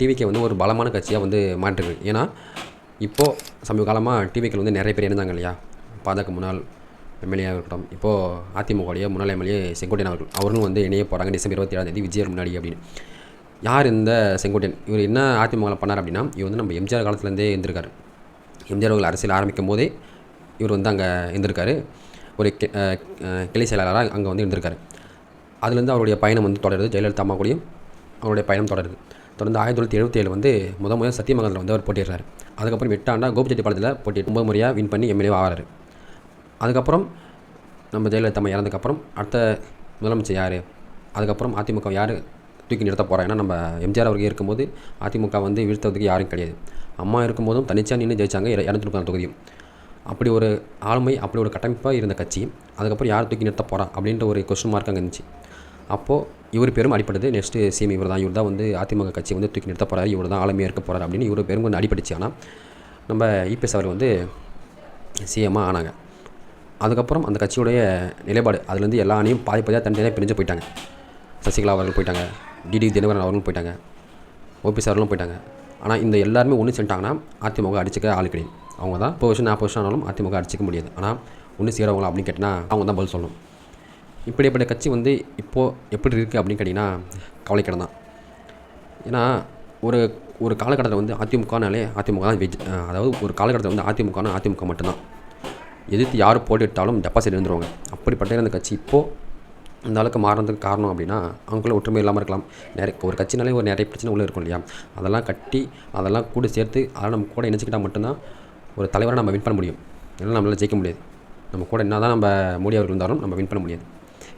TVK வந்து ஒரு பலமான கட்சியாக வந்து மாற்றுது ஏன்னா இப்போது சமீப காலமாக டிவிக்கில் வந்து நிறைய பேர் இருந்தாங்க இல்லையா? பாஜக முன்னாள் எம்எல்ஏ இருக்கட்டும். இப்போது அதிமுகவுடைய முன்னாள் எம்எல்ஏ செங்கோட்டையன் அவர்கள் அவர்களும் வந்து இணைய போகிறாங்க டிசம்பர் இருபத்தி ஏழாம் தேதி விஜயர் முன்னாடி அப்படின்னு. யார் இந்த செங்கோட்டையன்? இவர் என்ன அதிமுகவில் பண்ணார் அப்படின்னா இவர் வந்து நம்ம எம்ஜிஆர் காலத்துலேருந்தே இருந்திருக்காரு. எம்ஜிஆர் அவர்கள் அரசியல் ஆரம்பிக்கும் போதே இவர் வந்து அங்கே இருந்திருக்காரு. ஒரு கிளை செயலாளராக அங்கே வந்து இருந்திருக்காரு. அதுலேருந்து அவருடைய பயணம் வந்து தொடருது. ஜெயலலிதா அம்மா கூடயும் அவருடைய பயணம் தொடருது. தொடர்ந்து ஆயிரத்தி தொள்ளாயிரத்தி எழுபத்தி ஏழு வந்து முத முதல் சத்தியமங்கலத்தில் வந்து அவர் போட்டிடுறாரு அதுக்கப்புறம் எட்டாண்டா கோபிச்செட்டிப்பாளையத்தில் போட்டி ஒம்பது முறையாக வின் பண்ணி எம்எல்ஏ ஆகிறாரு அதுக்கப்புறம் நம்ம ஜெயலலிதா அம்மா இறந்ததுக்கப்புறம் அடுத்த முதலமைச்சர் யார்? அதுக்கப்புறம் அதிமுக யார் தூக்கி நிறுத்த போகிறா ஏன்னா நம்ம எம்ஜிஆர் அவர்கள் இருக்கும்போது அதிமுக வந்து வீழ்த்ததுக்கு யாரும் கிடையாது. அம்மா இருக்கும்போதும் தனிச்சாக நின்று ஜெயிச்சாங்க இர- இரநூத்தி முப்பது தொகுதியும். அப்படி ஒரு ஆளுமை அப்படி ஒரு கட்டமைப்பாக இருந்த கட்சி. அதுக்கப்புறம் யார் தூக்கி நிறுத்த போகிறா அப்படின்ற ஒரு கொஸ்டின் மார்க் அங்கே இருந்துச்சு. அப்போது இவர் பெரும் அடிப்படுது நெக்ஸ்ட்டு சிஎம் இவர் தான். இவர் தான் வந்து அதிமுக கட்சி வந்து தூக்கி நிறுத்த போகிறாரு இவர் தான் ஆளுமையாக இருக்க போகிறார் அப்படின்னு இவர் பெரும் கொஞ்சம் அடிபட்டுச்சு. ஆனால் நம்ம இபிஎஸ் அவர் வந்து சிஎம்மாக ஆனாங்க. அதுக்கப்புறம் அந்த கட்சியுடைய நிலைப்பாடு அதுலேருந்து எல்லா அணியும் பாதி பாதியாக தனித்தனியாக பிரிஞ்சு போயிட்டாங்க. சசிகலா அவர்கள் போயிட்டாங்க. டிடி தினகரன் அவர்களும் போயிட்டாங்க. ஓபிஎஸ் அவர்களும் போயிட்டாங்க. ஆனால் இந்த எல்லாருமே ஒன்று சேர்ந்துட்டாங்கன்னா அதிமுக அடிச்சுக்க ஆள் கிடையாது. அவங்க தான் இப்போ வருஷம் நாற்பது ஆனாலும் அதிமுக அடிச்சிக்க முடியாது. ஆனால் ஒன்று செய்கிறவங்களா அப்படின்னு கேட்டால் அவங்க தான் பதில் சொல்லணும். இப்படிப்பட்ட கட்சி வந்து இப்போது எப்படி இருக்குது அப்படின்னு கேட்டிங்கன்னா கவலைக்கிடம் தான் ஏன்னா ஒரு ஒரு காலகட்டத்தில் வந்து அதிமுகனாலே அதிமுக தான் வெஜ் அதாவது ஒரு காலகட்டத்தில் வந்து அதிமுகனா அதிமுக மட்டும்தான். எதிர்த்து யார் போட்டிட்டாலும் டெபாசிட் இருந்துருவாங்க. அப்படிப்பட்ட இருந்த கட்சி இப்போது இந்த அளவுக்கு மாறினதுக்கு காரணம் அப்படின்னா அவங்களுக்குள்ள ஒற்றுமை இல்லாமல் இருக்கலாம். நிறைய ஒரு கட்சினாலே ஒரு நிறைய பிரச்சனை உள்ளே இருக்கும் இல்லையா? அதெல்லாம் கட்டி அதெல்லாம் கூட சேர்த்து அதெல்லாம் நம்ம கூட இணைச்சிக்கிட்டால் மட்டும்தான் ஒரு தலைவரை நம்ம வின் பண்ண முடியும். இல்லைன்னா நம்மளால் ஜெயிக்க முடியாது. நம்ம கூட என்ன தான் நம்ம மோடி அவர்கள் இருந்தாலும் நம்ம வின் பண்ண முடியாது.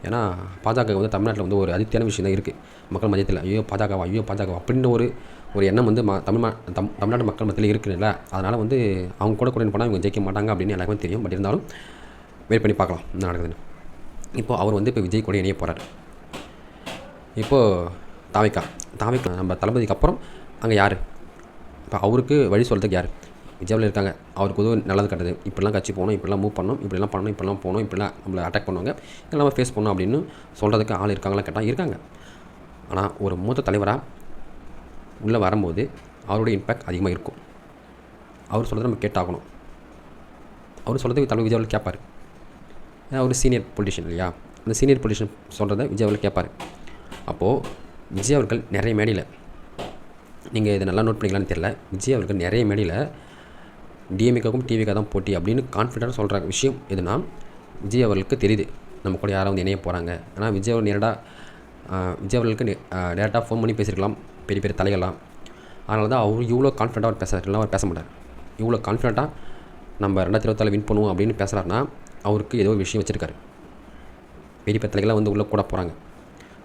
ஏன்னா பாஜக வந்து தமிழ்நாட்டில் வந்து ஒரு அதிர்ச்சியான விஷயம் தான் இருக்குது மக்கள் மத்தியத்தில் ஐயோ பாஜகவா ஐயோ பாஜக அப்படின்ற ஒரு ஒரு எண்ணம் வந்து ம தமிழ் தம் தமிழ்நாட்டு மக்கள் மத்தியில் இருக்குல்ல அதனால் வந்து அவங்க கூட கூட போனால் இவங்க ஜெயிக்க மாட்டாங்க அப்படின்னு எல்லாருக்குமே தெரியும். பட் இருந்தாலும் வெயிட் பண்ணி பார்க்கலாம் என்ன நடக்குதுன்னு. இப்போது அவர் வந்து இப்போ விஜய் கூட இணைய போகிறார் இப்போது தாவிக்கா தாவிக்கா நம்ம தளபதிக்கு அப்புறம் அங்கே யார்? இப்போ அவருக்கு வழி சொல்கிறதுக்கு யார்? விஜயாவில் இருக்காங்க. அவருக்கு உதவி நல்லது கட்டுது. இப்படிலாம் கட்சி போகணும் இப்படிலாம் மூவ் பண்ணணும் இப்படிலாம் பண்ணணும் இப்படிலாம் போகணும் இப்படிலாம் நம்மளை அட்டாக் பண்ணுவாங்க. இதெல்லாம் ஃபேஸ் பண்ணோம் அப்படின்னு சொல்கிறதுக்கு ஆள் இருக்காங்களா கேட்டால் இருக்காங்க. ஆனால் ஒரு மூத்த தலைவராக உள்ளே வரும்போது அவருடைய இம்பேக்ட் அதிகமாக இருக்கும். அவர் சொல்கிறத நம்ம கேட்டாகணும். அவர் சொல்கிறதுக்கு தலைவர் விஜயாவில் கேட்பார். ஏன்னா அவர் சீனியர் பொலிட்டிஷியன் இல்லையா? அந்த சீனியர் பொலிட்டிஷியன் சொல்கிறத விஜய் கேட்பார். அப்போது விஜய் அவர்கள் நிறைய மேடையில் நீங்கள் இதை நல்லா நோட் பண்ணிக்கலாம்னு தெரியல. விஜய் அவர்கள் நிறைய மேடையில் டிஎம்கேக்கும் டிவிக்கு தான் போட்டி அப்படின்னு கான்ஃபிடென்ட்டாக சொல்கிற விஷயம் எதுனா விஜய் அவர்களுக்கு தெரியுது. நம்ம கூட யாரும் வந்து இணைய போகிறாங்க ஆனால் விஜய் அவர் நேரடாக விஜய் அவர்களுக்கு டேரெக்டாக ஃபோன் பண்ணி பேசியிருக்கலாம். பெரிய பெரிய தலைகள்லாம் அதனால தான் அவர் இவ்வளோ கான்ஃபிடென்ட்டாக அவர் பேசுகிறார் அவர் பேச மாட்டார். இவ்வளோ கான்ஃபிடென்ட்டாக நம்ம ரெண்டாயிரத்தி இருபத்தாலு வின் பண்ணுவோம் அப்படின்னு பேசுகிறாருன்னா அவருக்கு ஏதோ ஒரு விஷயம் வச்சுருக்காரு. பெரிய பெரிய தலைகள்லாம் வந்து உள்ளே கூட போகிறாங்க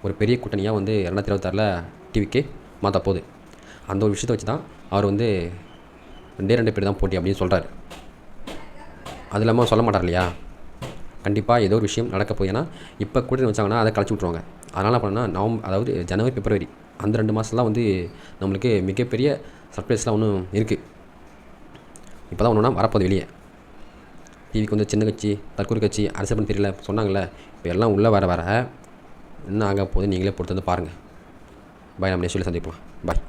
ஒரு பெரிய கூட்டணியாக வந்து ரெண்டாயிரத்தி இருபத்தாறில் டிவிக்கு மாற்ற போகுது அந்த ஒரு விஷயத்தை வச்சு தான் அவர் வந்து ரெண்டே ரெண்டு பேர் தான் போட்டி அப்படின்னு சொல்கிறாரு அது இல்லாமல் சொல்ல மாட்டார் இல்லையா? கண்டிப்பாக ஏதோ ஒரு விஷயம் நடக்க போய் ஏன்னா இப்போ கூட்டணி வச்சாங்கன்னா அதை கழிச்சு விட்ருவாங்க அதனால் பண்ணால் நவம் அதாவது ஜனவரி பிப்ரவரி அந்த ரெண்டு மாதம்லாம் வந்து நம்மளுக்கு மிகப்பெரிய சர்ப்ரைஸ்லாம் ஒன்றும் இருக்குது இப்போ தான் ஒன்றுனா வரப்போகுது வெளியே. டிவிக்கு வந்து சின்ன கட்சி தற்கொலை கட்சி அரசு பண்ணி தெரியல சொன்னாங்கல்ல. இப்போ எல்லாம் உள்ளே வர வர என்ன ஆக போகுது நீங்களே பொறுத்து வந்து பாருங்கள் பாய் நம்ம நெக்ஸ்ட் சந்திப்போம். பாய்